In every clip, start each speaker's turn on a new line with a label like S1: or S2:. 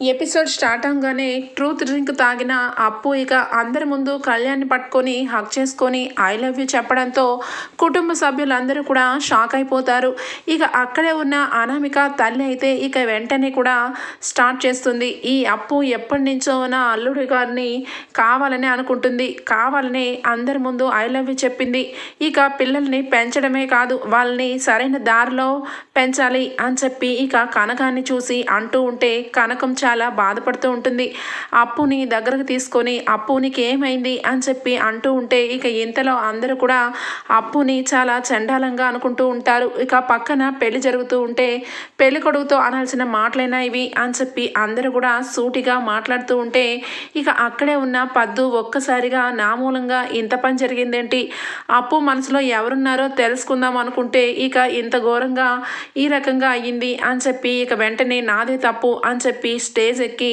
S1: Episode start అవగానే truth drink తాగిన అప్పు ఇక అందరి ముందు కళ్యాణ్ పట్టుకొని హక్ చేసుకొని ఐ లవ్ యూ చెప్పడంతో కుటుంబ సభ్యులందరూ కూడా షాక్ అయిపోతారు. ఇక అక్కడే ఉన్న అనామిక తల్లి అయితే ఇక వెంటనే కూడా స్టార్ట్ చేస్తుంది. ఈ అప్పు ఎప్పటి నుంచో నా అల్లుడి గారిని కావాలని అనుకుంటుంది. కావాలని అందరి ముందు ఐ లవ్ యూ చెప్పింది. ఇక పిల్లల్ని పెంచడమే కాదు వాళ్ళని సరైన దారిలో పెంచాలి అని చెప్పి ఇక కనకాన్ని చూసి అంటూ ఉంటే కనకం చాలా బాధపడుతూ ఉంటుంది. అప్పుని దగ్గరకు తీసుకొని అప్పు నీకేమైంది అని చెప్పి అంటూ ఉంటే ఇక ఇంతలో అందరూ కూడా అప్పుని చాలా చండాలంగా అనుకుంటూ ఉంటారు. ఇక పక్కన పెళ్ళి జరుగుతూ ఉంటే పెళ్ళి కొడుకుతో అనాల్సిన మాటలైనా ఇవి? అని చెప్పి అందరూ కూడా సూటిగా మాట్లాడుతూ ఉంటే ఇక అక్కడే ఉన్న పద్దు ఒక్కసారిగా నా మూలంగా ఇంత పని జరిగిందేంటి? అప్పు మనసులో ఎవరున్నారో తెలుసుకుందాం అనుకుంటే ఇక ఇంత ఘోరంగా ఈ రకంగా అయ్యింది? అని చెప్పి ఇక వెంటనే నాదే తప్పు అని చెప్పి స్టేజ్ ఎక్కి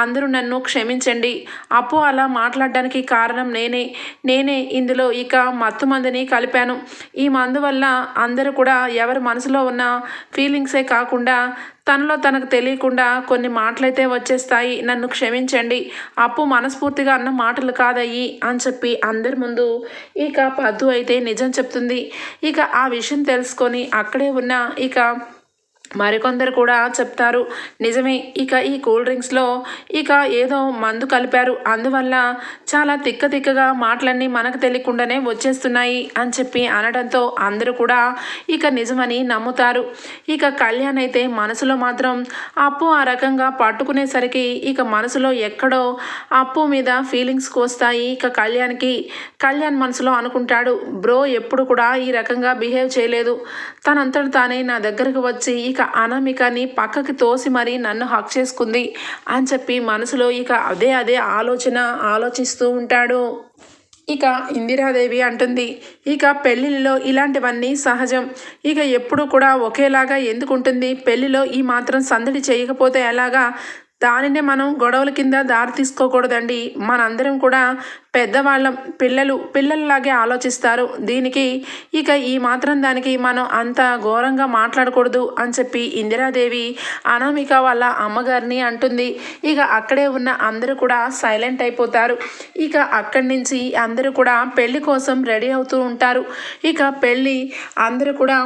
S1: అందరూ నన్ను క్షమించండి. అప్పు అలా మాట్లాడడానికి కారణం నేనే. నేనే ఇందులో ఇక మత్తు మందుని కలిపాను. ఈ మందు వల్ల అందరూ కూడా ఎవరి మనసులో ఉన్న ఫీలింగ్సే కాకుండా తనలో తనకు తెలియకుండా కొన్ని మాటలైతే వచ్చేస్తాయి. నన్ను క్షమించండి. అప్పు మనస్ఫూర్తిగా అన్న మాటలు కాదయ్యి అని చెప్పి అందరి ముందు ఇక పద్దు అయితే నిజం చెప్తుంది. ఇక ఆ విషయం తెలుసుకొని అక్కడే ఉన్న ఇక మరికొందరు కూడా చెప్తారు నిజమే ఇక ఈ కూల్ డ్రింక్స్లో ఇక ఏదో మందు కలిపారు. అందువల్ల చాలా తిక్క తిక్కగా మాటలన్నీ మనకు తెలియకుండానే వచ్చేస్తున్నాయి అని చెప్పి అనడంతో అందరూ కూడా ఇక నిజమని నమ్ముతారు. ఇక కళ్యాణ్ అయితే మనసులో మాత్రం అప్పు ఆ రకంగా పట్టుకునేసరికి ఇక మనసులో ఎక్కడో అప్పు మీద ఫీలింగ్స్కి వస్తాయి ఇక కళ్యాణ్కి. కళ్యాణ్ మనసులో అనుకుంటాడు బ్రో ఎప్పుడు కూడా ఈ రకంగా బిహేవ్ చేయలేదు. తనంతట తానే నా దగ్గరకు వచ్చి ఇక అనామికని పక్కకి తోసి మరీ నన్ను హక్ చేసుకుంది అని చెప్పి మనసులో ఇక అదే అదే ఆలోచన ఆలోచిస్తూ ఉంటాడు. ఇక ఇందిరాదేవి అంటుంది ఇక పెళ్ళిళ్ళలో ఇలాంటివన్నీ సహజం. ఇక ఎప్పుడు కూడా ఒకేలాగా ఎందుకు ఉంటుంది పెళ్ళిలో ఈ మాత్రం సందడి చేయకపోతే ఎలాగా? దానినే మనం గొడవల కింద దారి తీసుకోకూడదండి. మనందరం కూడా పెద్దవాళ్ళం పిల్లలు పిల్లల్లాగే ఆలోచిస్తారు. దీనికి ఇక ఈ మాత్రం దానికి మనం అంత ఘోరంగా మాట్లాడకూడదు అని చెప్పి ఇందిరాదేవి అనామిక వాళ్ళ అమ్మగారిని అంటుంది. ఇక అక్కడే ఉన్న అందరూ కూడా సైలెంట్ అయిపోతారు. ఇక అక్కడి నుంచి అందరూ కూడా పెళ్ళి కోసం రెడీ అవుతూ ఉంటారు. ఇక పెళ్ళి అందరూ కూడా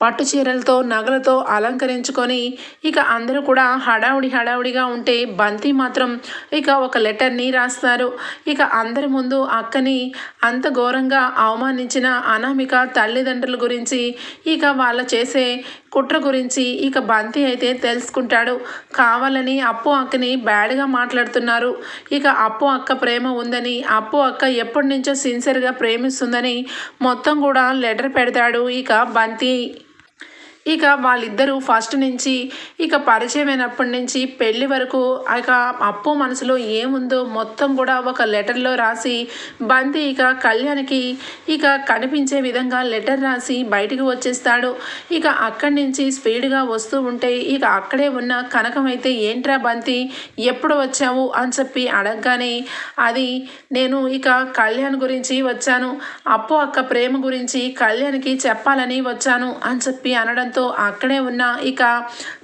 S1: పట్టు చీరలతో నగలతో అలంకరించుకొని ఇక అందరూ కూడా హడావుడి హడావుడిగా ఉంటే బంతి మాత్రం ఇక ఒక లెటర్ని రాస్తారు. ఇక అందరి ముందు అక్కని అంత ఘోరంగా అవమానించిన అనామిక తల్లిదండ్రుల గురించి ఇక వాళ్ళ చేసే కుట్ర గురించి ఇక బంతి అయితే తెలుసుకుంటాడు. కావాలని అప్పు అక్కని బ్యాడ్గా మాట్లాడుతున్నారు. ఇక అప్పు అక్క ప్రేమ ఉందని అప్పు అక్క ఎప్పటి నుంచో సిన్సియర్గా ప్రేమిస్తుందని మొత్తం కూడా లెటర్ పెడతాడు. ఇక బంతి ఇక వాళ్ళిద్దరూ ఫస్ట్ నుంచి ఇక పరిచయమైనప్పటి నుంచి పెళ్ళి వరకు ఇక అప్పు మనసులో ఏముందో మొత్తం కూడా ఒక లెటర్లో రాసి బంతి ఇక కళ్యాణ్కి ఇక కనిపించే విధంగా లెటర్ రాసి బయటికి వచ్చేస్తాడు. ఇక అక్కడి నుంచి స్పీడ్గా వస్తూ ఉంటే ఇక అక్కడే ఉన్న కనకం అయితే ఏంట్రా బంతి ఎప్పుడు వచ్చావు? అని చెప్పి అడగగానే అది నేను ఇక కళ్యాణ్ గురించి వచ్చాను. అప్పు అక్క ప్రేమ గురించి కళ్యాణ్కి చెప్పాలని వచ్చాను అని చెప్పి అనడంతో అక్కడే ఉన్న ఇక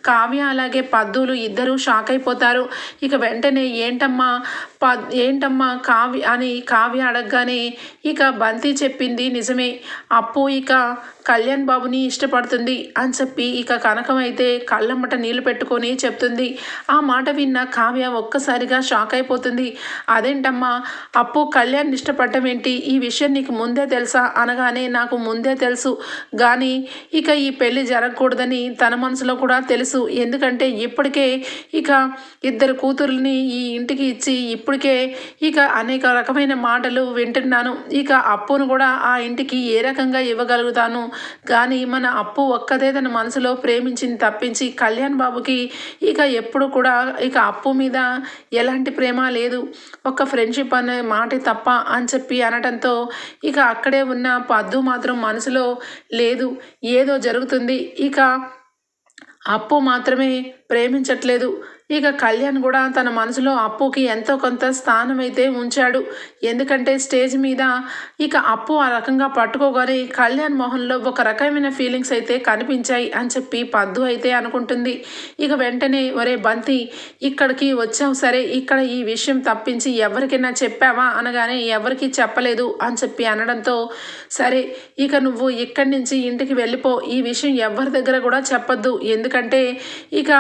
S1: కావ్య అలాగే పద్దులు ఇద్దరూ షాక్ అయిపోతారు. ఇక వెంటనే ఏంటమ్మా ప ఏంటమ్మా కావ్య అని కావ్య అడగగానే ఇక బంతి చెప్పింది నిజమే. అప్పు ఇక కళ్యాణ్ బాబుని ఇష్టపడుతుంది అని చెప్పి ఇక కనకం అయితే కళ్ళమ్మట నీళ్ళు పెట్టుకొని చెప్తుంది. ఆ మాట విన్న కావ్య ఒక్కసారిగా షాక్ అయిపోతుంది. అదేంటమ్మా అప్పు కళ్యాణ్ ఇష్టపడటం ఏంటి? ఈ విషయం నీకు ముందే తెలుసా? అనగానే నాకు ముందే తెలుసు. కానీ ఇక ఈ పెళ్ళి జరగకూడదని తన మనసులో కూడా తెలుసు. ఎందుకంటే ఇప్పటికే ఇక ఇద్దరు కూతుర్ని ఈ ఇంటికి ఇచ్చి ఇప్పటికే ఇక అనేక రకమైన మాటలు వింటున్నాను. ఇక అప్పును కూడా ఆ ఇంటికి ఏ రకంగా ఇవ్వగలుగుతాను? కానీ మన అప్పు ఒక్కదే తన మనసులో ప్రేమించింది తప్పించి కళ్యాణ్ బాబుకి ఇక ఎప్పుడు కూడా ఇక అప్పు మీద ఎలాంటి ప్రేమ లేదు. ఒక ఫ్రెండ్షిప్ అనే మాట తప్ప అని చెప్పి అనటంతో ఇక అక్కడే ఉన్న పద్దు మాత్రం మనసులో లేదు. ఏదో జరుగుతుంది. ఇక అప్పు మాత్రమే ప్రేమించట్లేదు. ఇక కళ్యాణ్ కూడా తన మనసులో అప్పుకి ఎంతో కొంత స్థానం అయితే ఉంచాడు. ఎందుకంటే స్టేజ్ మీద ఇక అప్పు ఆ రకంగా పట్టుకోగానే కళ్యాణ్ మొహంలో ఒక రకమైన ఫీలింగ్స్ అయితే కనిపించాయి అని చెప్పి పద్దు అయితే అనుకుంటుంది. ఇక వెంటనే ఒరే బంతి ఇక్కడికి వచ్చావు సరే ఇక్కడ ఈ విషయం తప్పించి ఎవరికైనా చెప్పావా? అనగానే ఎవరికి చెప్పలేదు అని చెప్పి అనడంతో సరే ఇక నువ్వు ఇక్కడి నుంచి ఇంటికి వెళ్ళిపో ఈ విషయం ఎవరి దగ్గర కూడా చెప్పొద్దు. ఎందుకంటే ఇక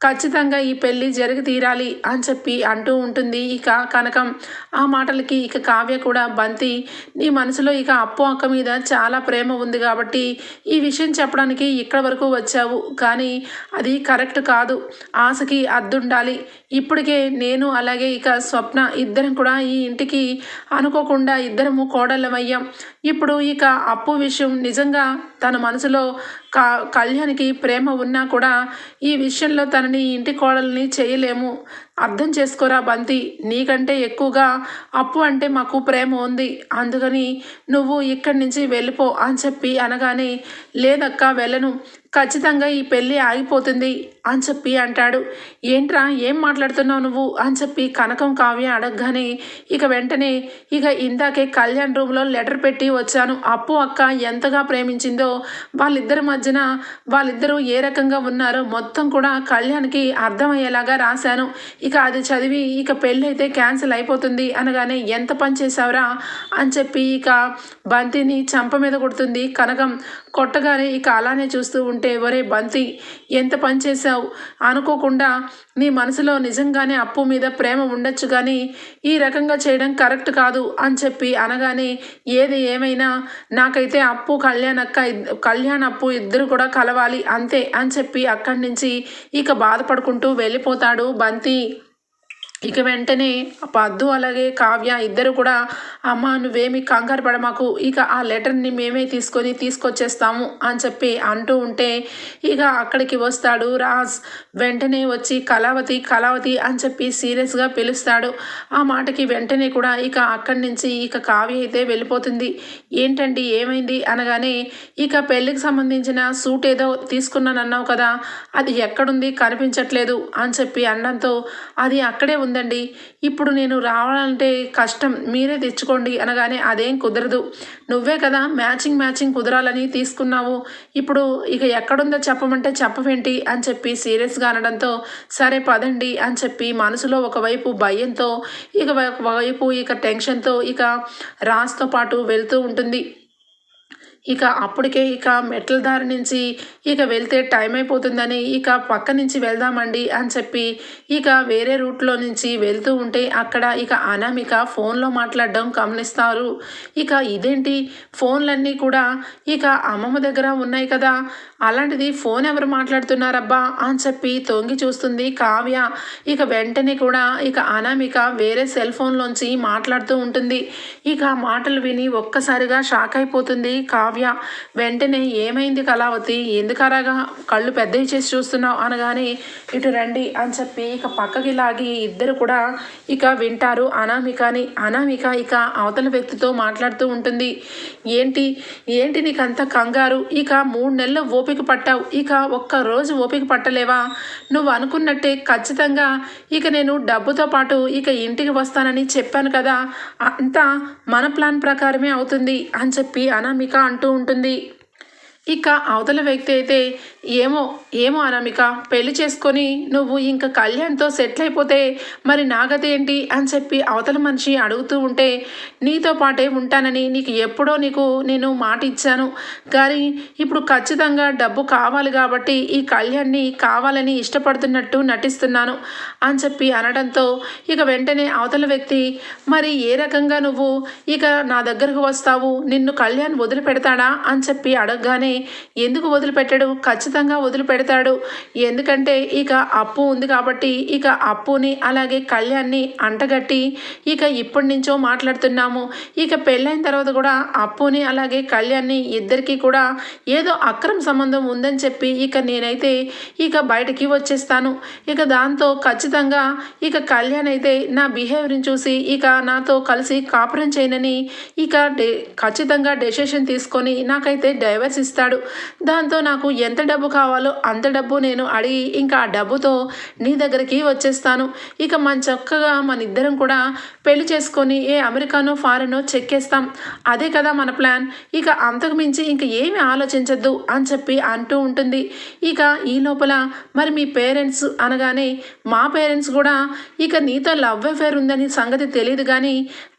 S1: ఖచ్చితంగా ఈ పెళ్ళి జరిగి తీరాలి అని చెప్పి అంటూ ఉంటుంది. ఇక కనకం ఆ మాటలకి ఇక కావ్య కూడా బంతి. నీ మనసులో ఇక అప్పు అక్క మీద చాలా ప్రేమ ఉంది కాబట్టి ఈ విషయం చెప్పడానికి ఇక్కడ వరకు వచ్చావు. కానీ అది కరెక్ట్ కాదు. ఆశకి అద్దుండాలి. ఇప్పటికే నేను అలాగే ఇక స్వప్న ఇద్దరం కూడా ఈ ఇంటికి అనుకోకుండా ఇద్దరము కోడళ్ళమయ్యాం. ఇప్పుడు ఇక అప్పు విషయం నిజంగా తన మనసులో కా కళ్యాణ్కి ప్రేమ ఉన్నా కూడా ఈ విషయంలో తనని ఇంటి కోడల్ని చేయలేము. అర్థం చేసుకోరా బంతి నీకంటే ఎక్కువగా అప్పు అంటే మాకు ప్రేమ ఉంది. అందుకని నువ్వు ఇక్కడి నుంచి వెళ్ళిపో అని చెప్పి అనగానే లేదక్క వెళ్ళను. ఖచ్చితంగా ఈ పెళ్ళి ఆగిపోతుంది అని చెప్పి అంటాడు. ఏంట్రా ఏం మాట్లాడుతున్నావు నువ్వు? అని చెప్పి కనకం కావ్య అడగగానే ఇక వెంటనే ఇక ఇందాకే కళ్యాణ్ రూమ్లో లెటర్ పెట్టి వచ్చాను. అప్పు అక్క ఎంతగా ప్రేమించిందో వాళ్ళిద్దరి మధ్యన వాళ్ళిద్దరూ ఏ రకంగా ఉన్నారో మొత్తం కూడా కళ్యాణ్కి అర్థమయ్యేలాగా రాశాను. ఇక అది చదివి ఇక పెళ్ళి అయితే క్యాన్సిల్ అయిపోతుంది అనగానే ఎంత పని చేసావురా అని చెప్పి ఇక బంతిని చంప మీద కొడుతుంది కనకం. కొట్టగానే ఇక అలానే చూస్తూ ఉంటే ఒరే బంతి ఎంత పని చేసావు అనుకోకుండా నీ మనసులో నిజంగానే అప్పు మీద ప్రేమ ఉండొచ్చు కానీ ఈ రకంగా చేయడం కరెక్ట్ కాదు అని చెప్పి అనగానే ఏది ఏమైనా నాకైతే అప్పు కళ్యాణ్ అక్క కళ్యాణ్ అప్పు ఇద్దరు కూడా కలవాలి అంతే అని చెప్పి అక్కడి నుంచి ఇక బాధపడుకుంటూ వెళ్ళిపోతాడు బంతి. ఇక వెంటనే పద్దు అలాగే కావ్య ఇద్దరు కూడా అమ్మ నువ్వేమి కంగారు పడమాకు ఇక ఆ లెటర్ని మేమే తీసుకొని తీసుకొచ్చేస్తాము అని చెప్పి అంటూ ఉంటే ఇక అక్కడికి వస్తాడు రాజ్. వెంటనే వచ్చి కళావతి కళావతి అని చెప్పి సీరియస్గా పిలుస్తాడు. ఆ మాటకి వెంటనే కూడా ఇక అక్కడి నుంచి ఇక కావ్య అయితే వెళ్ళిపోతుంది. ఏంటండి ఏమైంది? అనగానే ఇక పెళ్ళికి సంబంధించిన సూట్ ఏదో తీసుకున్నానన్నావు కదా అది ఎక్కడుంది? కనిపించట్లేదు అని చెప్పి అనడంతో అది అక్కడే ఉంది ఉందండి. ఇప్పుడు నేను రావాలంటే కష్టం. మీరే తెచ్చుకోండి అనగానే అదేం కుదరదు. నువ్వే కదా మ్యాచింగ్ మ్యాచింగ్ కుదరాలని తీసుకున్నావు. ఇప్పుడు ఇక ఎక్కడుందో చెప్పమంటే చెప్పవేంటి అని చెప్పి సీరియస్గా అనడంతో సరే పదండి అని చెప్పి మనసులో ఒకవైపు భయంతో ఇక ఒకవైపు ఇక టెన్షన్తో ఇక రాస్తో పాటు వెళ్తూ ఉంటుంది. ఇక అప్పటికే ఇక మెట్ల దారి నుంచి ఇక వెళ్తే టైం అయిపోతుందని ఇక పక్క నుంచి వెళ్దామండి అని చెప్పి ఇక వేరే రూట్లో నుంచి వెళ్తూ ఉంటే అక్కడ ఇక అనామిక ఫోన్లో మాట్లాడడం గమనిస్తారు. ఇక ఇదేంటి? ఫోన్లన్నీ కూడా ఇక అమ్మమ్మ దగ్గర ఉన్నాయి కదా. అలాంటిది ఫోన్ ఎవరు మాట్లాడుతున్నారబ్బా? అని చెప్పి తొంగి చూస్తుంది కావ్య. ఇక వెంటనే కూడా ఇక అనామిక వేరే సెల్ ఫోన్లోంచి మాట్లాడుతూ ఉంటుంది. ఇక మాటలు విని ఒక్కసారిగా షాక్ అయిపోతుంది కావ్య. కావ్య వెంటనే ఏమైంది కళావతి? ఎందుకు కళ్ళు పెద్దవి చేసి చూస్తున్నావు? అనగానే ఇటు రండి అని చెప్పి ఇక పక్కకి లాగి ఇద్దరు కూడా ఇక వింటారు. అనామికని అనామిక ఇక అవతల వ్యక్తితో మాట్లాడుతూ ఉంటుంది. ఏంటి? ఏంటి నీకంత కంగారు? ఇక మూడు నెలలు ఓపిక పట్టావు. ఇక ఒక్క రోజు ఓపిక పట్టలేవా? నువ్వు అనుకున్నట్టే ఖచ్చితంగా ఇక నేను డబ్బుతో పాటు ఇక ఇంటికి వస్తానని చెప్పాను కదా. అంతా మన ప్లాన్ ప్రకారమే అవుతుంది అని చెప్పి అనామిక అంటూ ఉంటుంది. ఇక అవతల వ్యక్తి అయితే ఏమో ఏమో అనామిక పెళ్ళి చేసుకొని నువ్వు ఇంకా కళ్యాణ్తో సెటిల్ అయిపోతే మరి నాగతి ఏంటి అని చెప్పి అవతల మనిషి అడుగుతూ ఉంటే నీతో పాటే ఉంటానని నీకు ఎప్పుడో నీకు నేను మాట ఇచ్చాను. కానీ ఇప్పుడు ఖచ్చితంగా డబ్బు కావాలి కాబట్టి ఈ కళ్యాణ్ని కావాలని ఇష్టపడుతున్నట్టు నటిస్తున్నాను అని చెప్పి అనడంతో ఇక వెంటనే అవతల వ్యక్తి మరి ఏ రకంగా నువ్వు ఇక నా దగ్గరకు వస్తావు? నిన్ను కళ్యాణ్ వదిలిపెడతాడా? అని చెప్పి అడగగానే ఎందుకు వదిలిపెట్టాడు? ఖచ్చితంగా వదిలిపెడతాడు. ఎందుకంటే ఇక అప్పు ఉంది కాబట్టి ఇక అప్పుని అలాగే కళ్యాణ్ని అంటగట్టి ఇక ఇప్పటి నుంచో మాట్లాడుతున్నాము. ఇక పెళ్ళైన తర్వాత కూడా అప్పుని అలాగే కళ్యాణ్ని ఇద్దరికీ కూడా ఏదో అక్రమ సంబంధం ఉందని చెప్పి ఇక నేనైతే ఇక బయటికి వచ్చేస్తాను. ఇక దాంతో ఖచ్చితంగా ఇక కళ్యాణ్ అయితే నా బిహేవియర్ని చూసి ఇక నాతో కలిసి కాపురం చేయనని ఇక ఖచ్చితంగా డెసిషన్ తీసుకొని నాకైతే డైవర్స్ ఇస్తాడు. దాంతో నాకు ఎంత డబ్బు డబ్బు కావాలో అంత డబ్బు నేను అడిగి ఇంకా ఆ డబ్బుతో నీ దగ్గరికి వచ్చేస్తాను. ఇక మన చక్కగా మన ఇద్దరం కూడా పెళ్ళి చేసుకొని ఏ అమెరికానో ఫారెనో చెక్కేస్తాం. అదే కదా మన ప్లాన్. ఇక అంతకు మించి ఇంక ఏమి ఆలోచించద్దు అని చెప్పి అంటూ ఉంటుంది. ఇక ఈ లోపల మరి మీ పేరెంట్స్ అనగానే మా పేరెంట్స్ కూడా ఇక నీతో లవ్ అఫేర్ ఉందని సంగతి తెలియదు కానీ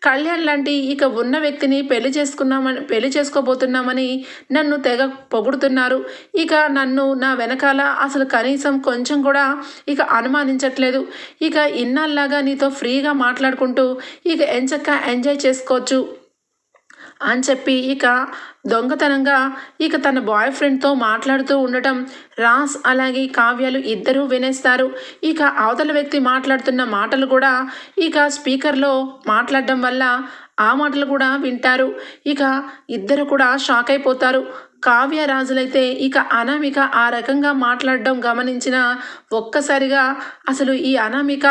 S1: కళ్యాణ్ లాంటి ఇక ఉన్న వ్యక్తిని పెళ్ళి చేసుకున్నామని పెళ్ళి చేసుకోబోతున్నామని నన్ను తెగ పొగుడుతున్నారు. ఇక నన్ను నా వెనకాల అసలు కనీసం కొంచెం కూడా ఇక అనుమానించట్లేదు. ఇక ఇన్నాళ్ళలాగా నీతో ఫ్రీగా మాట్లాడుకుంటూ ఇక ఎంచక్క ఎంజాయ్ చేసుకోవచ్చు అని చెప్పి ఇక దొంగతనంగా ఇక తన బాయ్ ఫ్రెండ్తో మాట్లాడుతూ ఉండటం రాస్ అలాగే కావ్యాలు ఇద్దరూ వినేస్తారు. ఇక అవతల వ్యక్తి మాట్లాడుతున్న మాటలు కూడా ఇక స్పీకర్లో మాట్లాడడం వల్ల ఆ మాటలు కూడా వింటారు. ఇక ఇద్దరు కూడా షాక్ అయిపోతారు. కావ్య రాజులైతే ఇక అనామిక ఆ రకంగా మాట్లాడడం గమనించిన ఒక్కసారిగా అసలు ఈ అనామిక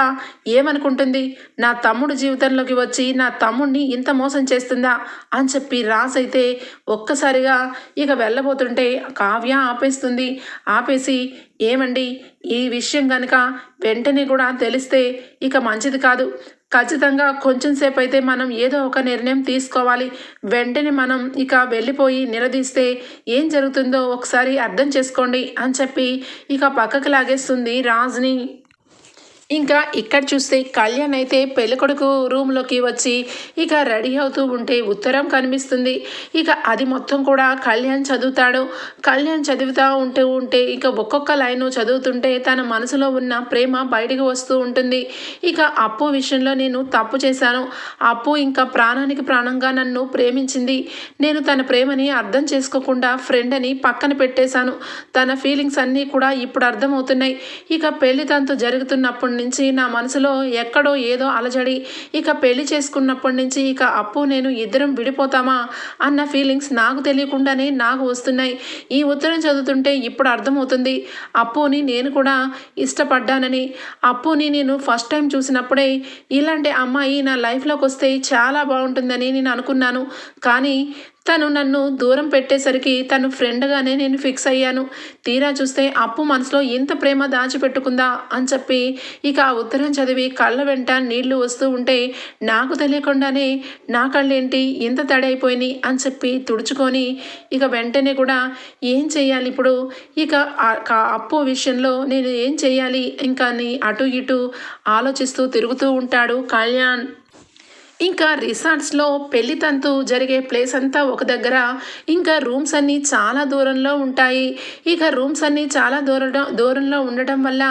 S1: ఏమనుకుంటుంది? నా తమ్ముడు జీవితంలోకి వచ్చి నా తమ్ముడిని ఇంత మోసం చేస్తుందా? అని చెప్పి రాజ్ అయితే ఒక్కసారిగా ఇక వెళ్ళబోతుంటే కావ్య ఆపేస్తుంది. ఆపేసి ఏమండి? ఈ విషయం కనుక వెంటనే కూడా తెలిస్తే ఇక మంచిది కాదు. ఖచ్చితంగా కొంచెం సేపు అయితే మనం ఏదో ఒక నిర్ణయం తీసుకోవాలి. వెంటనే మనం ఇక వెళ్ళిపోయి నిలదీస్తే ఏం జరుగుతుందో ఒకసారి అర్థం చేసుకోండి అని చెప్పి ఇక పక్కకు లాగేస్తుంది రాజ్ని ఇంకా ఇక్కడ చూస్తే కళ్యాణ్ అయితే పెళ్ళికొడుకు రూమ్లోకి వచ్చి ఇక రెడీ అవుతూ ఉంటే ఉత్తరం కనిపిస్తుంది. ఇక అది మొత్తం కూడా కళ్యాణ్ చదువుతాడు. కళ్యాణ్ చదువుతూ ఉంటూ ఉంటే ఇక ఒక్కొక్క లైన్ చదువుతుంటే తన మనసులో ఉన్న ప్రేమ బయటకు వస్తూ ఉంటుంది. ఇక అప్పు విషయంలో నేను తప్పు చేశాను. అప్పు ఇంకా ప్రాణానికి ప్రాణంగా నన్ను ప్రేమించింది. నేను తన ప్రేమని అర్థం చేసుకోకుండా ఫ్రెండ్ అని పక్కన పెట్టేశాను. తన ఫీలింగ్స్ అన్నీ కూడా ఇప్పుడు అర్థమవుతున్నాయి. ఇక పెళ్ళి జరుగుతున్నప్పుడు అప్పటి నుంచి నా మనసులో ఎక్కడో ఏదో అలజడి. ఇక పెళ్ళి చేసుకున్నప్పటి నుంచి ఇక అప్పు నేను ఇద్దరం విడిపోతామా? అన్న ఫీలింగ్స్ నాకు తెలియకుండానే నాకు వస్తున్నాయి. ఈ ఉత్తరం చదువుతుంటే ఇప్పుడు అర్థమవుతుంది. అప్పుని నేను కూడా ఇష్టపడ్డానని. అప్పుని నేను ఫస్ట్ టైం చూసినప్పుడే ఇలాంటి అమ్మాయి నా లైఫ్లోకి వస్తే చాలా బాగుంటుందని నేను అనుకున్నాను. కానీ తను నన్ను దూరం పెట్టేసరికి తను ఫ్రెండ్గానే నేను ఫిక్స్ అయ్యాను. తీరా చూస్తే అప్పు మనసులో ఇంత ప్రేమ దాచిపెట్టుకుందా అని చెప్పి ఇక ఆ ఉత్తరం చదివి కళ్ళ వెంట నీళ్ళు వస్తూ ఉంటే నాకు తెలియకుండానే నా కళ్ళేంటి ఇంత తడైపోయినాయి అని చెప్పి తుడుచుకొని ఇక వెంటనే కూడా ఏం చేయాలి ఇప్పుడు? ఇక అప్పు విషయంలో నేను ఏం చేయాలి? ఇంకా అటు ఇటు ఆలోచిస్తూ తిరుగుతూ ఉంటాడు కళ్యాణ్. ఇంకా రిసార్ట్స్లో పెళ్ళి తంతు జరిగే ప్లేస్ అంతా ఒక దగ్గర. ఇంకా రూమ్స్ అన్నీ చాలా దూరంలో ఉంటాయి. ఇక రూమ్స్ అన్నీ చాలా దూరం దూరంలో ఉండటం వల్ల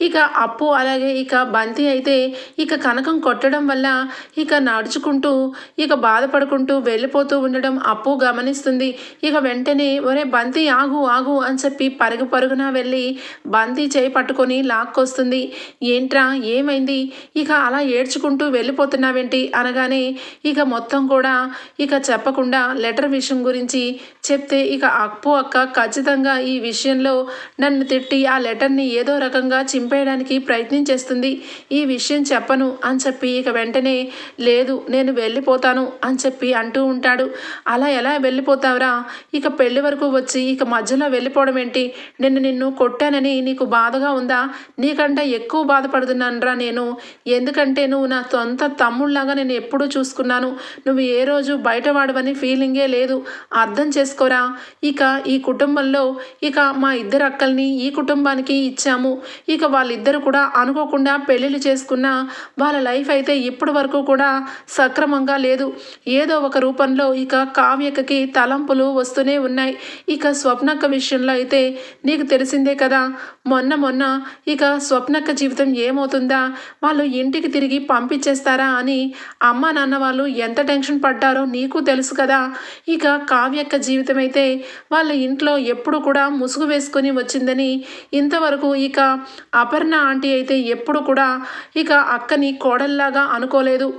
S1: ఇక అప్పు అలాగే ఇక బంతి అయితే ఇక కనకం కొట్టడం వల్ల ఇక నడుచుకుంటూ ఇక బాధపడుకుంటూ వెళ్ళిపోతూ ఉండడం అప్పు గమనిస్తుంది. ఇక వెంటనే ఒరే బంతి ఆగు ఆగు అని చెప్పి పరుగు పరుగున వెళ్ళి బంతి చేయి పట్టుకొని లాక్కొస్తుంది. ఏంట్రా ఏమైంది? ఇక అలా ఏడ్చుకుంటూ వెళ్ళిపోతున్నావేంటి? అని అనగానే ఇక మొత్తం కూడా ఇక చెప్పకుండా లెటర్ విషయం గురించి చెప్తే ఇక అప్పు అక్క ఖచ్చితంగా ఈ విషయంలో నన్ను తిట్టి ఆ లెటర్ని ఏదో రకంగా చింపేయడానికి ప్రయత్నం చేస్తుంది. ఈ విషయం చెప్పను అని చెప్పి ఇక వెంటనే లేదు నేను వెళ్ళిపోతాను అని చెప్పి అంటూ ఉంటాడు. అలా ఎలా వెళ్ళిపోతావురా? ఇక పెళ్ళి వరకు వచ్చి ఇక మధ్యలో వెళ్ళిపోవడం ఏంటి? నిన్ను నిన్ను కొట్టానని నీకు బాధగా ఉందా? నీకంటే ఎక్కువ బాధపడుతున్నానురా నేను. ఎందుకంటే నువ్వు నా సొంత తమ్ముళ్ళలాగా నేను ఎప్పుడూ చూసుకున్నాను. నువ్వు ఏ రోజు బయటవాడవని ఫీలింగే లేదు. అర్థం చేసుకోరా? ఇక ఈ కుటుంబంలో ఇక మా ఇద్దరు అక్కల్ని ఈ కుటుంబానికి ఇచ్చాము. ఇక వాళ్ళిద్దరు కూడా అనుకోకుండా పెళ్ళిళ్ళు చేసుకున్న వాళ్ళ లైఫ్ అయితే ఇప్పటి వరకు కూడా సక్రమంగా లేదు. ఏదో ఒక రూపంలో ఇక కావ్యకకి తలంపులు వస్తూనే ఉన్నాయి. ఇక స్వప్నక్క విషయంలో అయితే నీకు తెలిసిందే కదా. మొన్న మొన్న ఇక స్వప్నక్క జీవితం ఏమవుతుందా? వాళ్ళు ఇంటికి తిరిగి పంపించేస్తారా అని అమ్మ నాన్న వాళ్ళు ఎంత టెన్షన్ పడ్డారో నీకు తెలుసు కదా. ఇక కావ్యక్క జీవితం అయితే వాళ్ళ ఇంట్లో ఎప్పుడు కూడా ముసుగు వేసుకొని వచ్చిందని ఇంతవరకు ఇక అపర్ణ ఆంటీ అయితే ఎప్పుడు కూడా ఇక అక్కని కోడల్లాగా అనుకోలేదు.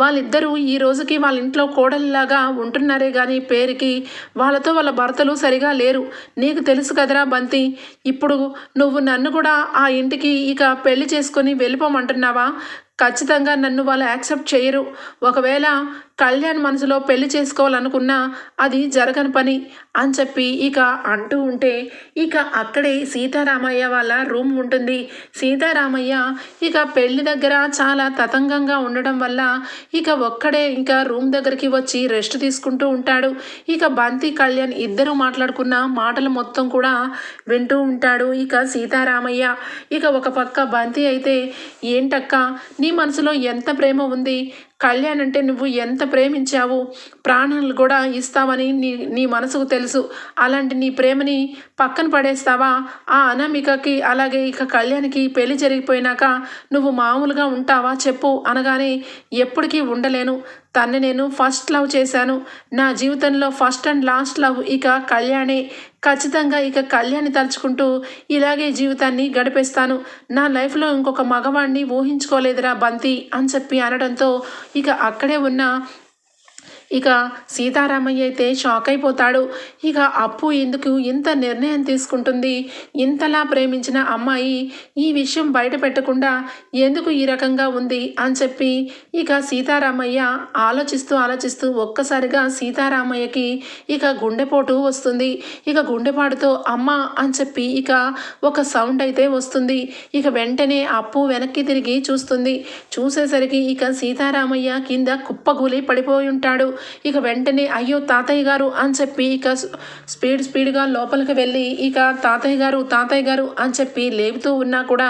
S1: వాళ్ళిద్దరూ ఈ రోజుకి వాళ్ళ ఇంట్లో కోడలిలాగా ఉంటున్నారే కానీ పేరుకి వాళ్ళతో వాళ్ళ భర్తలు సరిగా లేరు. నీకు తెలుసు కదరా బంతి ఇప్పుడు నువ్వు నన్ను కూడా ఆ ఇంటికి ఇక పెళ్ళి చేసుకొని వెళ్ళిపోమంటున్నావా? ఖచ్చితంగా నన్ను వాళ్ళు యాక్సెప్ట్ చేయరు. ఒకవేళ కళ్యాణ్ మనసులో పెళ్ళి చేసుకోవాలనుకున్నా అది జరగని పని అని చెప్పి ఇక అంటూ ఉంటే ఇక అక్కడే సీతారామయ్య వాళ్ళ రూమ్ ఉంటుంది. సీతారామయ్య ఇక పెళ్ళి దగ్గర చాలా తతంగంగా ఉండడం వల్ల ఇక ఒక్కడే ఇంకా రూమ్ దగ్గరికి వచ్చి రెస్ట్ తీసుకుంటూ ఉంటాడు. ఇక బంతి కళ్యాణ్ ఇద్దరు మాట్లాడుకున్న మాటలు మొత్తం కూడా వింటూ ఉంటాడు ఇక సీతారామయ్య. ఇక ఒక పక్క బంతి అయితే ఏంటక్క నీ మనసులో ఎంత ప్రేమ ఉంది? కళ్యాణ్ అంటే నువ్వు ఎంత ప్రేమించావు? ప్రాణాలు కూడా ఇస్తావని నీ నీ మనసుకు తెలుసు. అలాంటి నీ ప్రేమని పక్కన పడేస్తావా? ఆ అనామికకి అలాగే ఇక కళ్యాణ్కి పెళ్ళి జరిగిపోయినాక నువ్వు మామూలుగా ఉంటావా చెప్పు అనగానే ఎప్పటికీ ఉండలేను. తన్ని నేను ఫస్ట్ లవ్ చేశాను. నా జీవితంలో ఫస్ట్ అండ్ లాస్ట్ లవ్ ఇక కళ్యాణే. ఖచ్చితంగా ఇక కళ్యాణి తలుచుకుంటూ ఇలాగే జీవితాన్ని గడిపేస్తాను. నా లైఫ్లో ఇంకొక మగవాణ్ణి ఊహించుకోలేదురా బంతి అని చెప్పి అనడంతో ఇక అక్కడే ఉన్న ఇక సీతారామయ్య అయితే షాక్ అయిపోతాడు. ఇక అప్పు ఎందుకు ఇంత నిర్ణయం తీసుకుంటుంది? ఇంతలా ప్రేమించిన అమ్మాయి ఈ విషయం బయట పెట్టకుండా ఎందుకు ఈ రకంగా ఉంది అని చెప్పి ఇక సీతారామయ్య ఆలోచిస్తూ ఆలోచిస్తూ ఒక్కసారిగా సీతారామయ్యకి ఇక గుండెపోటు వస్తుంది. ఇక గుండెపాటుతో అమ్మ అని చెప్పి ఇక ఒక సౌండ్ అయితే వస్తుంది. ఇక వెంటనే అప్పు వెనక్కి తిరిగి చూస్తుంది. చూసేసరికి ఇక సీతారామయ్య కింద కుప్పగూలి పడిపోయి ఉంటాడు. ఇక వెంటనే అయ్యో తాతయ్య గారు అని చెప్పి ఇక స్పీడ్ స్పీడ్గా లోపలికి వెళ్ళి ఇక తాతయ్య గారు తాతయ్య గారు అని చెప్పి లేపుతూ ఉన్నా కూడా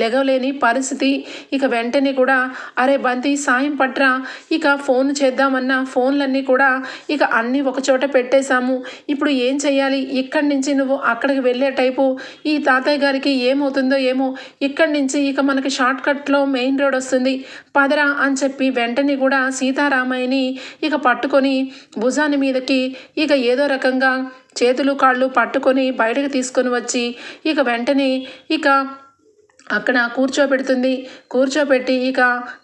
S1: లెగవలేని పరిస్థితి. ఇక వెంటనే కూడా అరే బంతి సాయం పట్రా ఇక ఫోన్ చేద్దామన్న ఫోన్లన్నీ కూడా ఇక అన్నీ ఒకచోట పెట్టేశాము. ఇప్పుడు ఏం చేయాలి ఇక్కడి నుంచి నువ్వు అక్కడికి వెళ్ళే టైపు ఈ తాతయ్య గారికి ఏమవుతుందో ఏమో ఇక్కడి నుంచి ఇక మనకి షార్ట్ కట్లో మెయిన్ రోడ్ వస్తుంది. పదరా అని చెప్పి వెంటనే కూడా సీతారామయ్యని ఇక పట్టుకొని భుజాన్ని మీదకి ఇక ఏదో రకంగా చేతులు కాళ్ళు పట్టుకొని బయటకు తీసుకొని వచ్చి ఇక వెంటనే ఇక అక్కడ కూర్చోబెడుతుంది. కూర్చోబెట్టి ఇక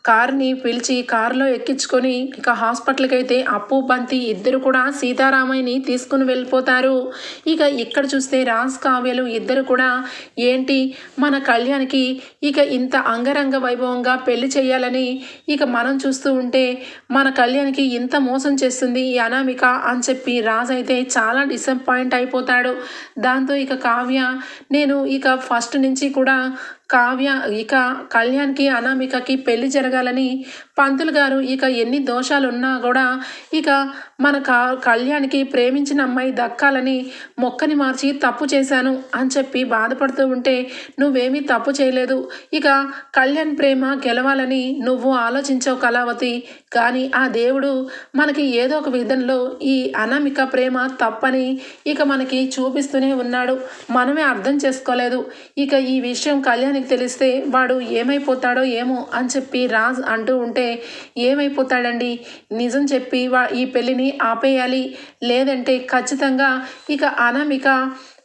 S1: కార్ని పిలిచి కారులో ఎక్కించుకొని ఇక హాస్పిటల్కి అయితే అప్పు బంతి ఇద్దరు కూడా సీతారామయ్యని తీసుకుని వెళ్ళిపోతారు. ఇక ఇక్కడ చూస్తే రాజ్ కావ్యలు ఇద్దరు కూడా ఏంటి? మన కళ్యాణ్కి ఇక ఇంత అంగరంగ వైభవంగా పెళ్ళి చేయాలని ఇక మనం చూస్తూ ఉంటే మన కళ్యాణ్కి ఇంత మోసం చేస్తుంది ఈ అనామిక అని చెప్పి రాజ్ అయితే చాలా డిసప్పాయింట్ అయిపోతాడు. దాంతో ఇక కావ్య నేను ఇక ఫస్ట్ నుంచి కూడా కావ్య ఇక కళ్యాణ్కి అనామికకి పెళ్ళి జరగాలని పంతులు గారు ఇక ఎన్ని దోషాలు ఉన్నా కూడా ఇక మన కా కళ్యాణ్కి ప్రేమించిన అమ్మాయి దక్కాలని మొక్కని మార్చి తప్పు చేశాను అని చెప్పి బాధపడుతూ ఉంటే నువ్వేమీ తప్పు చేయలేదు. ఇక కళ్యాణ్ ప్రేమ గెలవాలని నువ్వు ఆలోచించవు కళావతి. కానీ ఆ దేవుడు మనకి ఏదో ఒక విధంలో ఈ అనామిక ప్రేమ తప్పని ఇక మనకి చూపిస్తూనే ఉన్నాడు. మనమే అర్థం చేసుకోలేదు. ఇక ఈ విషయం కళ్యాణ్ నీకు తెలిస్తే వాడు ఏమైపోతాడో ఏమో అని చెప్పి రాజ్ అంటూ ఉంటే ఏమైపోతాడండి? నిజం చెప్పి వా ఈ పెళ్ళిని ఆపేయాలి. లేదంటే ఖచ్చితంగా ఇక అనామిక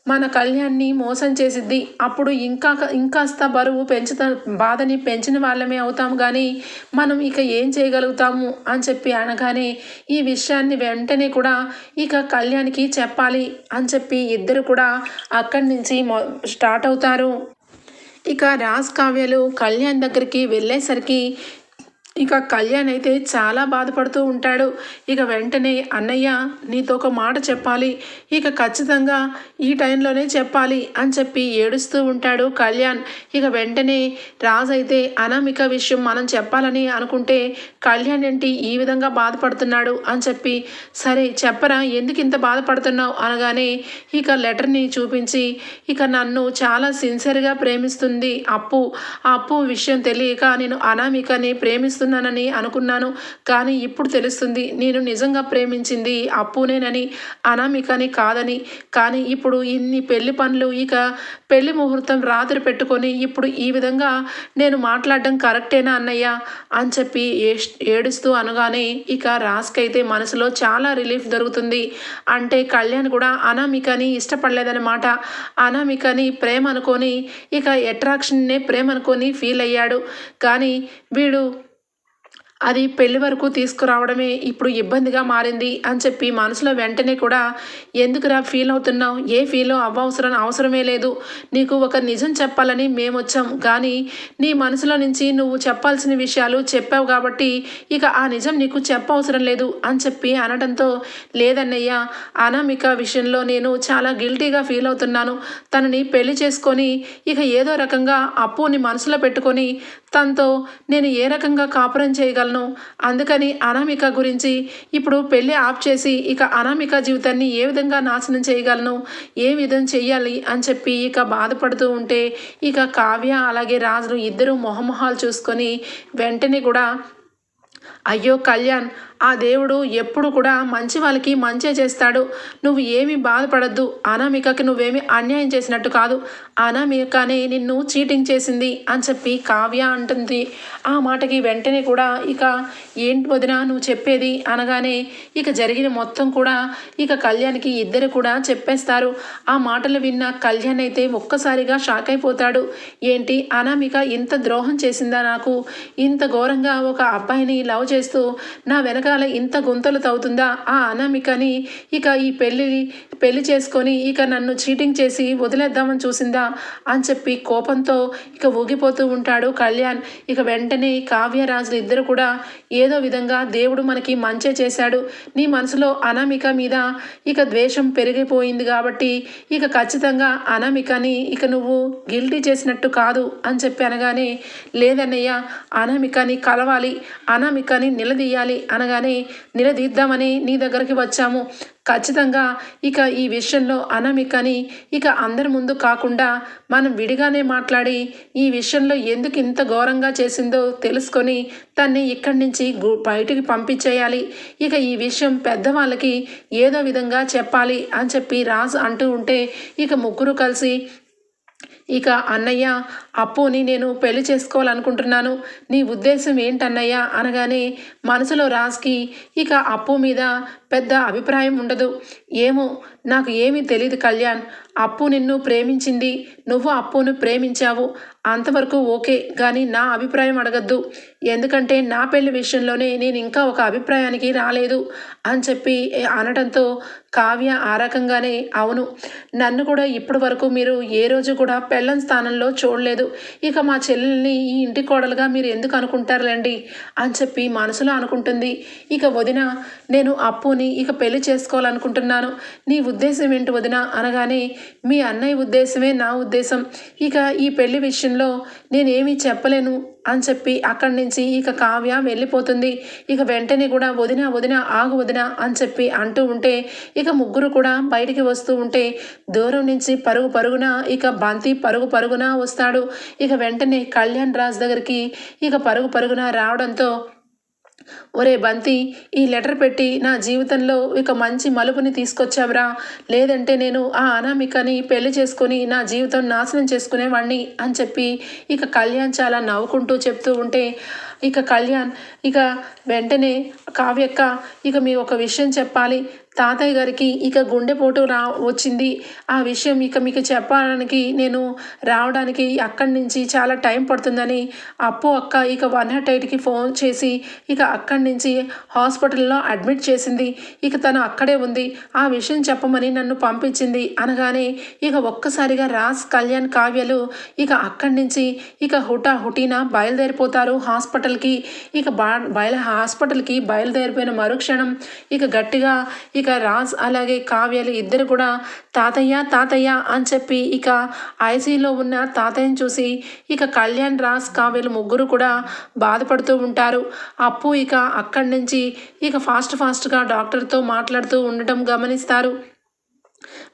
S1: మన కళ్యాణ్ని మోసం చేసిద్ది. అప్పుడు ఇంకా ఇంకాస్త బరువు పెంచుతా బాధని పెంచిన వాళ్ళమే అవుతాం కానీ మనం ఇక ఏం చేయగలుగుతాము అని చెప్పి అనగానే ఈ విషయాన్ని వెంటనే కూడా ఇక కళ్యాణ్కి చెప్పాలి అని చెప్పి ఇద్దరు కూడా అక్కడి నుంచి మొ స్టార్ట్ అవుతారు. ఇక రాజ్ కావ్యలు కళ్యాణ్ దగ్గరికి వెళ్ళేసరికి ఇక కళ్యాణ్ అయితే చాలా బాధపడుతూ ఉంటాడు. ఇక వెంటనే అన్నయ్య నీతో ఒక మాట చెప్పాలి. ఇక ఖచ్చితంగా ఈ టైంలోనే చెప్పాలి అని చెప్పి ఏడుస్తూ ఉంటాడు కళ్యాణ్. ఇక వెంటనే రాజు అయితే అనామిక విషయం మనం చెప్పాలని అనుకుంటే కళ్యాణ్ ఏంటి ఈ విధంగా బాధపడుతున్నాడు? అని చెప్పి సరే చెప్పరా ఎందుకు ఇంత బాధపడుతున్నావు? అనగానే ఇక లెటర్ని చూపించి ఇక నన్ను చాలా సిన్సియర్గా ప్రేమిస్తుంది అప్పు. ఆ అప్పు విషయం తెలియక నేను అనామికని ప్రేమిస్తు ప్రేమిస్తున్నానని అనుకున్నాను. కానీ ఇప్పుడు తెలుస్తుంది నేను నిజంగా ప్రేమించింది అప్పునేనని అనామికని కాదని. కానీ ఇప్పుడు ఇన్ని పెళ్ళి పనులు ఇక పెళ్ళి ముహూర్తం రాత్రి పెట్టుకొని ఇప్పుడు ఈ విధంగా నేను మాట్లాడడం కరెక్టేనా అన్నయ్య? అని చెప్పి ఏడుస్తూ అనగానే ఇక రాస్కైతే మనసులో చాలా రిలీఫ్ దొరుకుతుంది. అంటే కళ్యాణ్ కూడా అనామికని ఇష్టపడలేదన్నమాట. అనామికని ప్రేమ అనుకొని ఇక అట్రాక్షన్నే ప్రేమ అనుకొని ఫీల్ అయ్యాడు. కానీ వీడు అది పెళ్ళి వరకు తీసుకురావడమే ఇప్పుడు ఇబ్బందిగా మారింది అని చెప్పి మనసులో వెంటనే కూడా ఎందుకురా ఫీల్ అవుతున్నావు? ఏ ఫీల్ అవ్వవసరం అవసరమే లేదు. నీకు ఒక నిజం చెప్పాలని మేము వచ్చాం. కానీ నీ మనసులో నుంచి నువ్వు చెప్పాల్సిన విషయాలు చెప్పావు కాబట్టి ఇక ఆ నిజం నీకు చెప్పవసరం లేదు అని చెప్పి అనడంతో లేదన్నయ్య అనామిక విషయంలో నేను చాలా గిల్టీగా ఫీల్ అవుతున్నాను. తనని పెళ్ళి చేసుకొని ఇక ఏదో రకంగా అప్పుని మనసులో పెట్టుకొని తనతో నేను ఏ రకంగా కాపురం చేయగలను? అందుకని అనామిక గురించి ఇప్పుడు పెళ్ళి ఆఫ్ చేసి ఇక అనామిక జీవితాన్ని ఏ విధంగా నాశనం చేయగలను ఏ విధం చేయాలి అని చెప్పి ఇక బాధపడుతూ ఉంటే ఇక కావ్య అలాగే రాజులు ఇద్దరు మొహమొహాలు చూసుకొని వెంటనే కూడా అయ్యో కళ్యాణ్ ఆ దేవుడు ఎప్పుడు కూడా మంచి వాళ్ళకి మంచే చేస్తాడు. నువ్వు ఏమీ బాధపడద్దు. అనామికకి నువ్వేమి అన్యాయం చేసినట్టు కాదు. అనామికనే నిన్ను చీటింగ్ చేసింది అని చెప్పి కావ్య అంటుంది. ఆ మాటకి వెంటనే కూడా ఇక ఏంటి వదిన నువ్వు చెప్పేది అనగానే ఇక జరిగిన మొత్తం కూడా ఇక కళ్యాణ్కి ఇద్దరు కూడా చెప్పేస్తారు. ఆ మాటలు విన్న కళ్యాణ్ అయితే ఒక్కసారిగా షాక్ అయిపోతాడు. ఏంటి అనామిక ఇంత ద్రోహం చేసిందా నాకు? ఇంత ఘోరంగా ఒక అబ్బాయిని లవ్ చేస్తూ నా వెనక వెనకాల ఇంత గుంతలు తవ్వుతుందా? ఆ అనామికని ఇక ఈ పెళ్ళి పెళ్ళి చేసుకొని ఇక నన్ను చీటింగ్ చేసి వదిలేద్దామని చూసిందా? అని చెప్పి కోపంతో ఇక ఊగిపోతూ ఉంటాడు కళ్యాణ్. ఇక వెంటనే కావ్యరాజులు ఇద్దరు కూడా ఏదో విధంగా దేవుడు మనకి మంచే చేశాడు. నీ మనసులో అనామిక మీద ఇక ద్వేషం పెరిగిపోయింది కాబట్టి ఇక ఖచ్చితంగా అనామికని ఇక నువ్వు గిల్టీ చేసినట్టు కాదు అని చెప్పి అనగానే లేదన్నయ్య అనామికని కలవాలి అనామికని నిలదీయాలి అనగా అనగానే నిలదీద్దామని నీ దగ్గరికి వచ్చాము. ఖచ్చితంగా ఇక ఈ విషయంలో అనామికని ఇక అందరి ముందు కాకుండా మనం విడిగానే మాట్లాడి ఈ విషయంలో ఎందుకు ఇంత ఘోరంగా చేసిందో తెలుసుకొని తన్ని ఇక్కడి నుంచి బయటికి పంపించేయాలి. ఇక ఈ విషయం పెద్దవాళ్ళకి ఏదో విధంగా చెప్పాలి అని చెప్పి రాజు అంటూ ఉంటే ఇక ముగ్గురు కలిసి ఇక అన్నయ్య అప్పుని నేను పెళ్ళి చేసుకోవాలనుకుంటున్నాను. నీ ఉద్దేశం ఏంటన్నయ్య? అనగానే మనసులో రాజ్కి ఇక అప్పు మీద పెద్ద అభిప్రాయం ఉండదు. ఏమో నాకు ఏమీ తెలియదు కళ్యాణ్. అప్పు నిన్ను ప్రేమించింది. నువ్వు అప్పును ప్రేమించావు. అంతవరకు ఓకే కానీ నా అభిప్రాయం అడగద్దు. ఎందుకంటే నా పెళ్ళి విషయంలోనే నేను ఇంకా ఒక అభిప్రాయానికి రాలేదు అని చెప్పి అనడంతో కావ్య ఆ రకంగానే అవును నన్ను కూడా ఇప్పటి వరకు మీరు ఏ రోజు కూడా పెళ్ళం స్థానంలో చూడలేదు. ఇక మా చెల్లెల్ని ఈ ఇంటి కోడలుగా మీరు ఎందుకు అనుకుంటారులేండి? అని చెప్పి మనసులో అనుకుంటుంది. ఇక వదిన నేను అప్పుని ఇక పెళ్ళి చేసుకోవాలనుకుంటున్నాను. నీ ఉద్దేశం ఏంటి వదిన? అనగానే మీ అన్నయ్య ఉద్దేశమే నా ఉద్దేశం. ఇక ఈ పెళ్ళి విషయంలో నేనేమీ చెప్పలేను అని చెప్పి అక్కడి నుంచి ఇక కావ్య వెళ్ళిపోతుంది. ఇక వెంటనే కూడా వదిన వదిన ఆగు వదిన అని చెప్పి అంటూ ఉంటే ఇక ముగ్గురు కూడా బయటికి వస్తూ ఉంటే దూరం నుంచి పరుగు పరుగున ఇక బంతి పరుగు పరుగున వస్తాడు. ఇక వెంటనే కళ్యాణ్ రాజ్ దగ్గరికి ఇక పరుగు పరుగున రావడంతో ఒరే బంతి ఈ లెటర్ పెట్టి నా జీవితంలో ఇక మంచి మలుపుని తీసుకొచ్చావురా. లేదంటే నేను ఆ అనామికని పెళ్ళి చేసుకొని నా జీవితం నాశనం చేసుకునేవాడిని అని చెప్పి ఇక కళ్యాణ్ చాలా నవ్వుకుంటూ చెప్తూ ఉంటే ఇక కళ్యాణ్ ఇక వెంటనే కావ్యక్క ఇక మీ ఒక విషయం చెప్పాలి. తాతయ్య గారికి ఇక గుండెపోటు రా వచ్చింది. ఆ విషయం ఇక మీకు చెప్పడానికి నేను రావడానికి అక్కడి నుంచి చాలా టైం పడుతుందని. అప్పు అక్క ఇక వన్ నాట్ ఎయిట్కి ఫోన్ చేసి ఇక అక్కడి నుంచి హాస్పిటల్లో అడ్మిట్ చేసింది. ఇక తను అక్కడే ఉంది. ఆ విషయం చెప్పమని నన్ను పంపించింది. అనగానే ఇక ఒక్కసారిగా రాజ్ కళ్యాణ్ కావ్యలు ఇక అక్కడి నుంచి ఇక హుటా హుటీనా బయలుదేరిపోతారు హాస్పిటల్ హాస్పిటల్కి ఇక బా బయలు హాస్పిటల్కి బయలుదేరిపోయిన మరుక్షణం ఇక గట్టిగా ఇక రాజ్ అలాగే కావ్యలు ఇద్దరు కూడా తాతయ్య తాతయ్య అని చెప్పి ఇక ఐసీలో ఉన్న తాతయ్యని చూసి ఇక కళ్యాణ్ రాజ్ కావ్యలు ముగ్గురు కూడా బాధపడుతూ ఉంటారు. అప్పు ఇక అక్కడి నుంచి ఇక ఫాస్ట్ ఫాస్ట్గా డాక్టర్తో మాట్లాడుతూ ఉండటం గమనిస్తారు.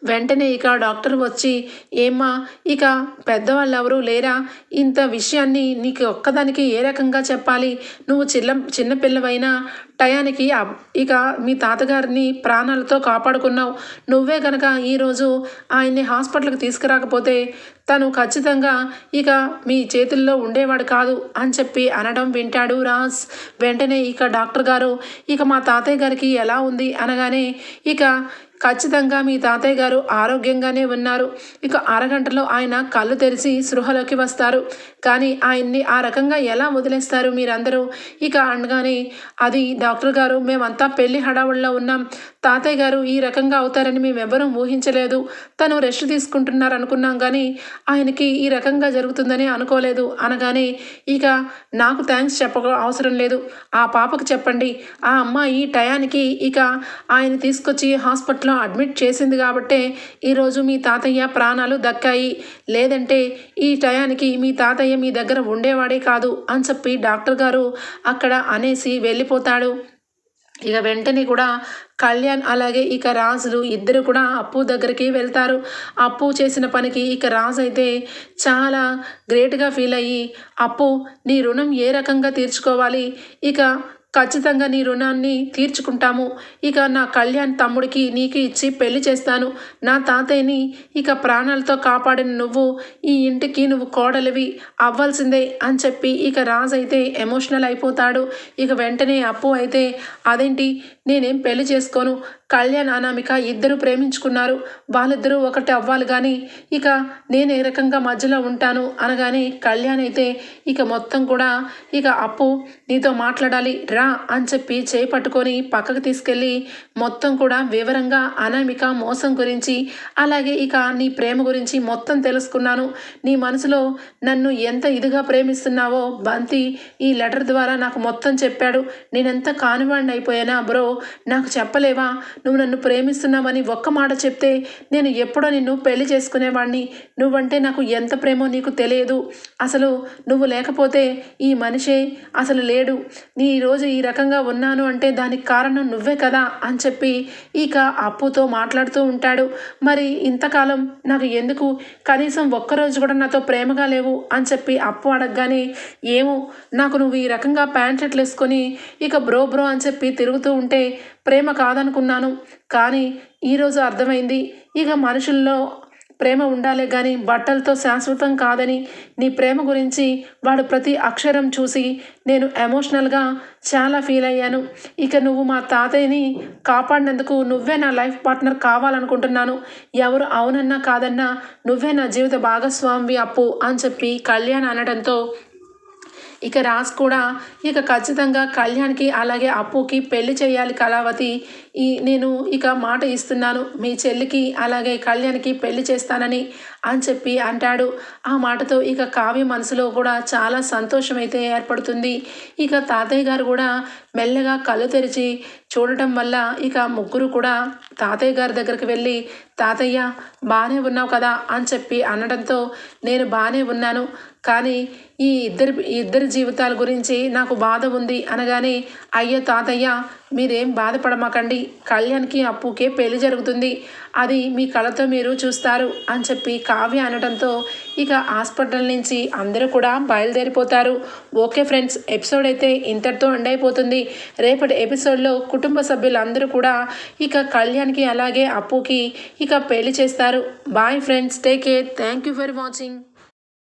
S1: వెంటనే ఇక డాక్టర్ వచ్చి ఏమ్మా ఇక పెద్దవాళ్ళు ఎవరు లేరా? ఇంత విషయాన్ని నీకు ఒక్కదానికి ఏ రకంగా చెప్పాలి? నువ్వు చిన్న చిన్నపిల్లవైనా టయానికి ఇక మీ తాతగారిని ప్రాణాలతో కాపాడుకున్నావు. నువ్వే కనుక ఈరోజు ఆయన్ని హాస్పిటల్కి తీసుకురాకపోతే తను ఖచ్చితంగా ఇక మీ చేతుల్లో ఉండేవాడు కాదు అని చెప్పి అనడం వింటాడు రాజ్. వెంటనే ఇక డాక్టర్ గారు ఇక మా తాతయ్య గారికి ఎలా ఉంది? అనగానే ఇక ఖచ్చితంగా మీ తాతయ్య గారు ఆరోగ్యంగానే ఉన్నారు. ఇక అరగంటలో ఆయన కళ్ళు తెరిచి సృహలోకి వస్తారు. కానీ ఆయన్ని ఆ రకంగా ఎలా వదిలేస్తారు మీరందరూ? ఇక అనగానే అది డాక్టర్ గారు మేమంతా పెళ్ళి హడావుల్లో ఉన్నాం. తాతయ్య గారు ఈ రకంగా అవుతారని మేమెవ్వరూ ఊహించలేదు. తను రెస్ట్ తీసుకుంటున్నారు అనుకున్నాం కానీ ఆయనకి ఈ రకంగా జరుగుతుందని అనుకోలేదు. అనగానే ఇక నాకు థ్యాంక్స్ చెప్ప అవసరం లేదు. ఆ పాపకు చెప్పండి. ఆ అమ్మాయి టయానికి ఇక ఆయన తీసుకొచ్చి హాస్పిటల్లో అడ్మిట్ చేసింది కాబట్టే ఈరోజు మీ తాతయ్య ప్రాణాలు దక్కాయి. లేదంటే ఈ టయానికి మీ తాతయ్య మీ దగ్గర ఉండేవాడే కాదు అని చెప్పి డాక్టర్ గారు అక్కడ అనేసి వెళ్ళిపోతాడు. ఇక వెంటనే కూడా కళ్యాణ్ అలాగే ఇక రాజులు ఇద్దరు కూడా అప్పు దగ్గరికి వెళ్తారు. అప్పు చేసిన పనికి ఇక రాజు అయితే చాలా గ్రేట్గా ఫీల్ అయ్యి అప్పు నీ రుణం ఏ రకంగా తీర్చుకోవాలి? ఇక ఖచ్చితంగా నీ రుణాన్ని తీర్చుకుంటాము. ఇక నా కళ్యాణ్ తమ్ముడికి నీకు ఇచ్చి పెళ్ళి చేస్తాను. నా తాతయ్యని ఇక ప్రాణాలతో కాపాడిన నువ్వు ఈ ఇంటికి నువ్వు కోడలివి అవ్వాల్సిందే అని చెప్పి ఇక రాజు అయితే ఎమోషనల్ అయిపోతాడు. ఇక వెంటనే అప్పు అయితే అదేంటి? నేనేం పెళ్ళి చేసుకోను. కళ్యాణ్ అనామిక ఇద్దరు ప్రేమించుకున్నారు. వాళ్ళిద్దరూ ఒకటి అవ్వాలి కానీ ఇక నేను ఏ రకంగా మధ్యలో ఉంటాను అనగానే కళ్యాణ్ అయితే ఇక మొత్తం కూడా ఇక అప్పు నీతో మాట్లాడాలి రా అని చెప్పి చేయి పట్టుకొని పక్కకు తీసుకెళ్ళి మొత్తం కూడా వివరంగా అనామిక మోసం గురించి అలాగే ఇక నీ ప్రేమ గురించి మొత్తం తెలుసుకున్నాను. నీ మనసులో నన్ను ఎంత ఇదిగా ప్రేమిస్తున్నావో బంతి ఈ లెటర్ ద్వారా నాకు మొత్తం చెప్పాడు. నేనెంత కానివాడిని అయిపోయానా బ్రో? నాకు చెప్పలేవా? నువ్వు నన్ను ప్రేమిస్తున్నావని ఒక్క మాట చెప్తే నేను ఎప్పుడో నిన్ను పెళ్ళి చేసుకునేవాడిని నువ్వంటే నాకు ఎంత ప్రేమో నీకు తెలియదు. అసలు నువ్వు లేకపోతే ఈ మనిషే అసలు లేడు. నీ ఈరోజు ఈ రకంగా ఉన్నాను అంటే దానికి కారణం నువ్వే కదా అని చెప్పి ఇక అప్పుతో మాట్లాడుతూ ఉంటాడు. మరి ఇంతకాలం నాకు ఎందుకు? కనీసం ఒక్కరోజు కూడా నాతో ప్రేమగా లేవు అని చెప్పి అప్పు అడగగానే ఏమో నాకు నువ్వు ఈ రకంగా ప్యాంట్ షర్ట్లు వేసుకొని ఇక బ్రో బ్రో అని చెప్పి తిరుగుతూ ఉంటే ప్రేమ కాదనుకున్నాను. కానీ ఈరోజు అర్థమైంది. ఇక మనుషుల్లో ప్రేమ ఉండాలి కానీ బట్టలతో శాశ్వతం కాదని నీ ప్రేమ గురించి వాడు ప్రతి అక్షరం చూసి నేను ఎమోషనల్గా చాలా ఫీల్ అయ్యాను. ఇక నువ్వు మా తాతయ్యని కాపాడినందుకు నువ్వే నా లైఫ్ పార్ట్నర్ కావాలనుకుంటున్నాను. ఎవరు అవునన్నా కాదన్నా నువ్వే నా జీవిత భాగస్వామి అప్పు అని చెప్పి కళ్యాణ్ అనడంతో ఇక రాజ్ కూడా ఇక ఖచ్చితంగా కళ్యాణ్కి అలాగే అప్పుకి పెళ్ళి చేయాలి కళావతి. ఈ నేను ఇక మాట ఇస్తున్నాను. మీ చెల్లికి అలాగే కళ్యాణ్కి పెళ్ళి చేస్తానని అని చెప్పి అంటాడు. ఆ మాటతో ఇక కావ్య మనసులో కూడా చాలా సంతోషం అయితే ఏర్పడుతుంది. ఇక తాతయ్య గారు కూడా మెల్లగా కళ్ళు తెరిచి చూడటం వల్ల ఇక ముగ్గురు కూడా తాతయ్య గారి దగ్గరికి వెళ్ళి తాతయ్య బాగానే ఉన్నావు కదా అని చెప్పి అనడంతో నేను బాగానే ఉన్నాను. కానీ ఈ ఇద్దరి ఇద్దరి జీవితాల గురించి నాకు బాధ ఉంది అనగానే అయ్యో తాతయ్య మీరేం బాధపడమాకండి. కళ్యాణ్కి అప్పుకే పెళ్ళి జరుగుతుంది. అది మీ కళతో మీరు చూస్తారు అని చెప్పి కావ్య అనడంతో ఇక హాస్పిటల్ నుంచి అందరూ కూడా బయలుదేరిపోతారు. ఓకే ఫ్రెండ్స్ ఎపిసోడ్ అయితే ఇంతటితో ఎండ్ అయిపోతుంది. రేపటి ఎపిసోడ్లో కుటుంబ సభ్యులందరూ కూడా ఇక కళ్యాణ్కి అలాగే అప్పుకి ఇక పెళ్ళి చేస్తారు. Bye friends take care. Thank you for watching.